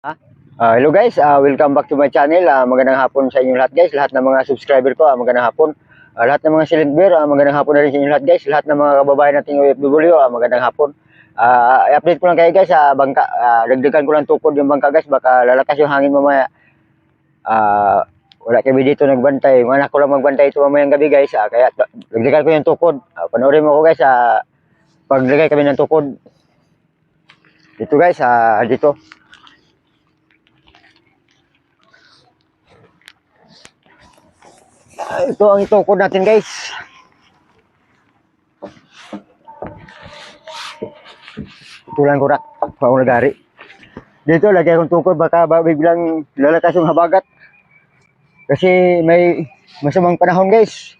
Ah, hello guys, ah, welcome back to my channel. Ah, magandang hapon sa inyo lahat guys. Lahat ng mga subscriber ko, ah, magandang hapon. Ah, lahat ng mga silent bear, ah, magandang hapon na rin sa inyo lahat guys. Lahat ng mga kababayan nating OFW, ah, magandang hapon. Ah, i-update ko lang kayo guys sa bangka. Ah, dagdagan ko lang tukod yung bangka guys, baka lalakas yung hangin mamaya. Ah, wala kami dito nagbantay. Yung anak ko lang magbantay ito mamayang gabi guys. Ah, kaya dagdagan ko yung tukod. Ah, panoorin mo ko guys, ah, paglagay kami ng tukod. Dito guys, ah, dito. Ito ang itukod natin guys. Tulan ko rak, paulagari. Dito lagay akong tukod baka ba- biglang lalakas yung habagat. Kasi may masamang panahon guys.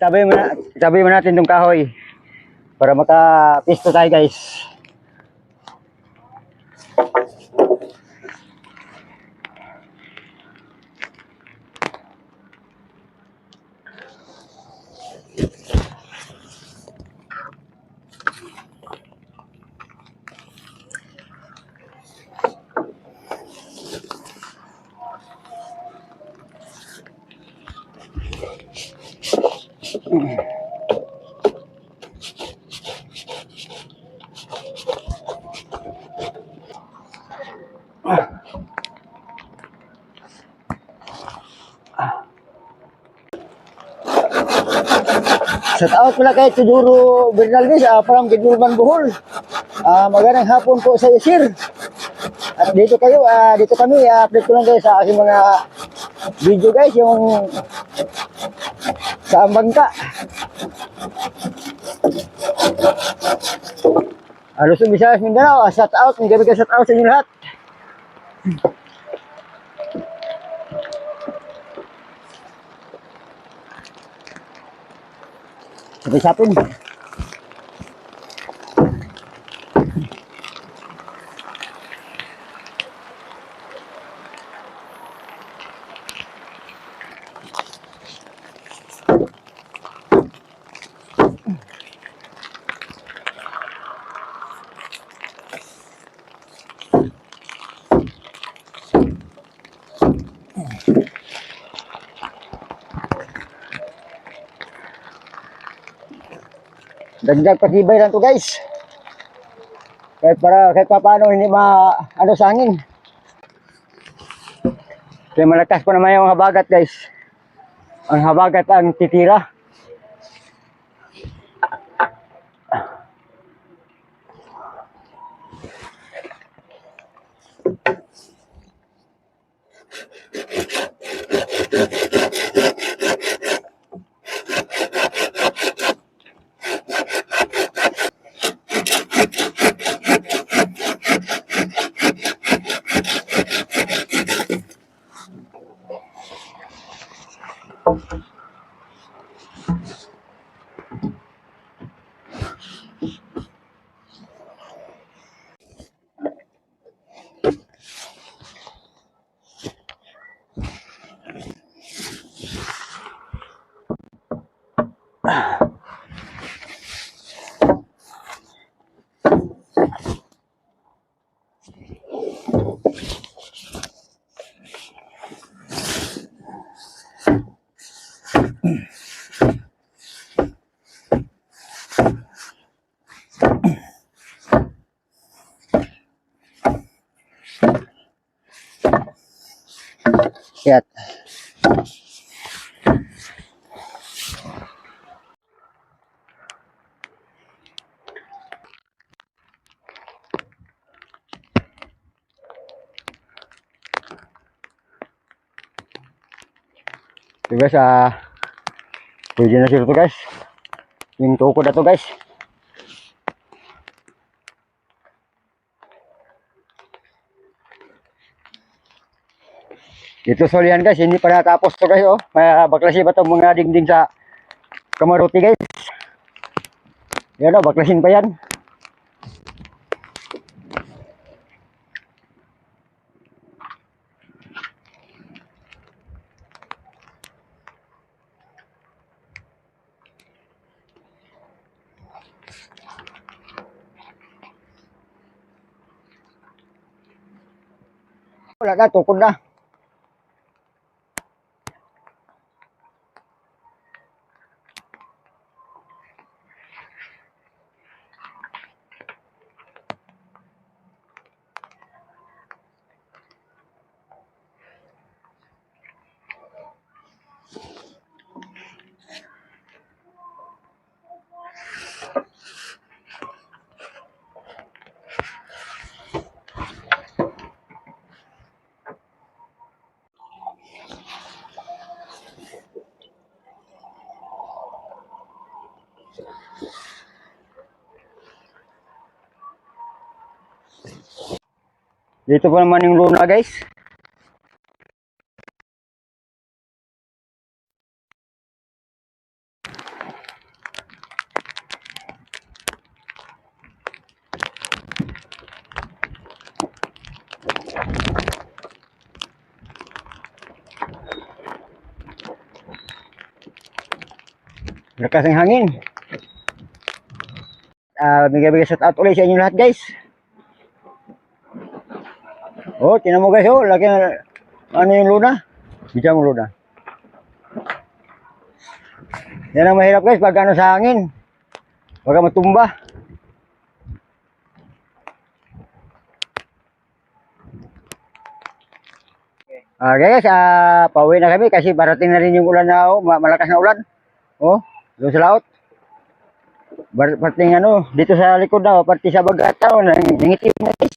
Itabi mo na, itabi mo natin tong kahoy para maka-pisto tayo guys. Shout out pala kay Tuduro Bernaldez, uh, from Kidulman, Bohol. Ah, magandang hapon po sa iyo, sir. At dito kayo, ah, dito kami, ah, update ko lang kayo sa aking mga video guys, yung sa bangka. Ah, Luzon, Visayas, Mindanao, ah, shout out, kami ka shout out sa inyo lahat. Sapin-sapin. Dagdag patibay lang to guys. Kahit para kahit pa paano hindi ma ano sa hangin. Kaya malakas pa naman yung habagat guys. Ang habagat ang titira. Shit. Thì bây giờ pwede na sila to guys. Yung tuko na to guys. Ito solian guys, hindi pa natapos to guys oh. May baklasin pa itong mga dingding sa kamaruti guys. Yan oh, baklasin pa yan. Wala na, tukod na. Dito pa naman yung luna guys. Lakas ng hangin. Ah, bigay-bigay shout out ulit sa inyo lahat guys. Oh, tinan mo guys, oh, laki ano yung luna? Bigyan mo luna. Yan ang mahirap guys, pag ano sa hangin. Baka matumba. Ah, guys, ah, pauwi na kami kasi parating na rin yung ulan na, oh, ma- malakas na ulan. Oh, doon sa laot. Bar parting ano, dito sa likod na, oh, parti sa bagata, oh, nang- nangitim na guys.